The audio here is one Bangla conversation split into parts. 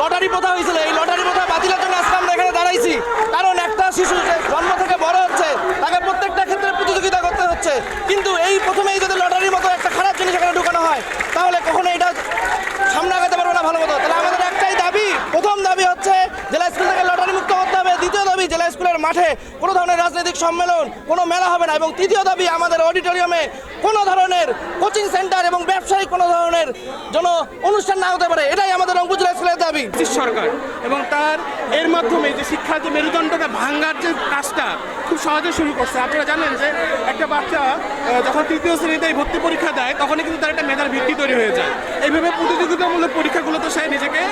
লটারি প্রথা হয়েছে। মাঠে কোনো ধরনের রাজনৈতিক সম্মেলন, কোনো মেলা হবে না। এবং তৃতীয় দাবি, আমাদের অডিটোরিয়ামে কোনো ধরনের কোচিং সেন্টার এবং ব্যবসায়িক কোনো ধরনের যেন অনুষ্ঠান না হতে পারে, এটাই আমাদের রংপুর জেলা স্কুলের দাবি সরকার এবং তার এর মাধ্যমে যে শিক্ষার যে মেরুদণ্ডটা, ভাঙ্গার যে কাজটা খুব সহজে শুরু করছে। আপনারা জানেন যে একটা বাচ্চা যখন তৃতীয় শ্রেণীতে ভর্তি পরীক্ষা দেয়, তখনই কিন্তু তার একটা মেধার ভিত্তি তৈরি হয়ে যায়। এইভাবে প্রতিযোগিতামূলক পরীক্ষাগুলোতে সে নিজেকে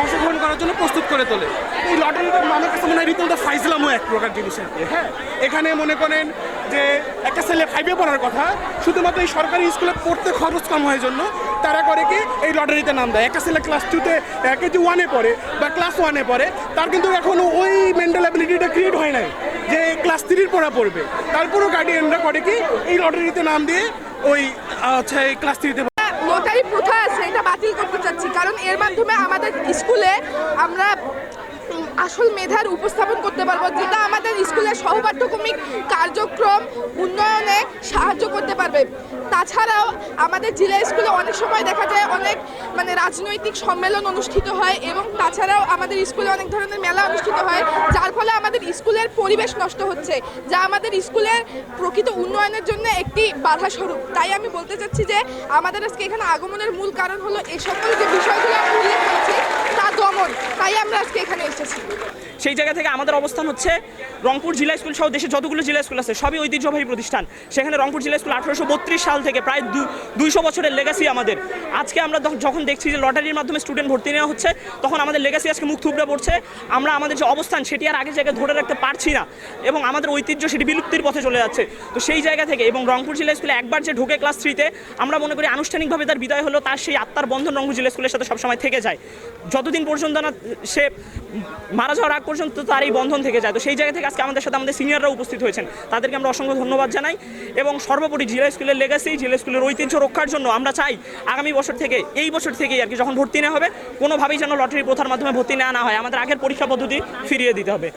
অংশগ্রহণ করার জন্য প্রস্তুত করে তোলে। এই লটারিটা আমার কাছে মনে হয় রীতিমতো ফাইজলামও এক প্রকার জিনিস হ্যাঁ? এখানে মনে করেন যে একটা ছেলে ফাইভে পড়ার কথা, শুধুমাত্র এই সরকারি স্কুলে পড়তে খরচ কম হয় জন্য তারা করে কি এই লটারিতে নাম দেয়। একটা ছেলে ক্লাস টুতে কেজি ওয়ানে পড়ে বা ক্লাস ওয়ানে পড়ে, তার কিন্তু এখনও ওই মেন্টাল অ্যাবিলিটিটা ক্রিয়েট হয় নাই যে ক্লাস থ্রির পড়া পড়বে। তারপরও গার্ডিয়ানরা করে কি এই লটারিতে নাম দিয়ে ওই আচ্ছা হচ্ছে ক্লাস থ্রিতে এটা করতে চাচ্ছি। কারণ এর মাধ্যমে আমাদের স্কুলে আমরা আসল মেধার উপস্থাপন করতে পারব, যেটা আমাদের স্কুলের সহপাঠ্যক্রমিক কার্যক্রম উন্নয়নে পারবে তাছাড়াও আমাদের জেলা স্কুলে অনেক সময় দেখা যায় অনেক মানে রাজনৈতিক সম্মেলন অনুষ্ঠিত হয় এবং তাছাড়াও আমাদের স্কুলে অনেক ধরনের মেলা অনুষ্ঠিত হয়, যার ফলে আমাদের স্কুলের পরিবেশ নষ্ট হচ্ছে, যা আমাদের স্কুলের প্রকৃত উন্নয়নের জন্য একটি বাধা স্বরূপ তাই আমি বলতে চাচ্ছি যে আমাদের আজকে এখানে আগমনের মূল কারণ হলো এই সকল যে বিষয়গুলো আমি উল্লেখ করেছি আমরা আজকে এখানে এসেছি। সেই জায়গা থেকে আমাদের অবস্থান হচ্ছে রংপুর জিলা স্কুল সহ দেশের যতগুলো জেলা স্কুল আছে, সবই ঐতিহ্যবাহী প্রতিষ্ঠান। সেখানে রংপুর জেলা স্কুল আঠারোশো বত্রিশ সাল থেকে প্রায় দুইশো বছরের লেগাসি আমাদের। আজকে আমরা যখন- দেখছি যে লটারির মাধ্যমে স্টুডেন্ট ভর্তি নেওয়া হচ্ছে, তখন আমাদের লেগাসি আজকে মুখ থুবড়ে পড়ছে। আমরা আমাদের যে অবস্থান, সেটি আর আগে জায়গায় ধরে রাখতে পারছি না। এবং আমাদের ঐতিহ্য সেটি বিলুপ্তির পথে চলে যাচ্ছে। তো সেই জায়গা থেকে এবং রংপুর জেলা স্কুলে একবার যে ঢুকে ক্লাস থ্রিতে আমরা মনে করি আনুষ্ঠানিকভাবে তার বিদায় হলো, তার সেই আত্মার বন্ধন রংপুর জেলা স্কুলের সাথে সবসময় থেকে যায়। যতদিন পর্যন্ত না সে মারা যাওয়ার আগ পর্যন্ত তার এই বন্ধন থেকে যায়। তো সেই জায়গা থেকে আজকে আমাদের সাথে আমাদের সিনিয়ররা উপস্থিত হয়েছেন। তাদেরকে আমরা অসংখ্য ধন্যবাদ জানাই এবং সর্বোপরি জেলা স্কুলের লেগাসি জেলা স্কুলের ঐতিহ্য রক্ষার জন্য আমরা চাই আগামী বছর থেকে, এই বছর থেকেই আর কি যখন ভর্তি নেওয়া হবে, কোনোভাবেই যেন লটারি প্রথার মাধ্যমে ভর্তি নেওয়া না হয়। আমাদের আগের পরীক্ষা পদ্ধতি ফিরিয়ে দিতে হবে।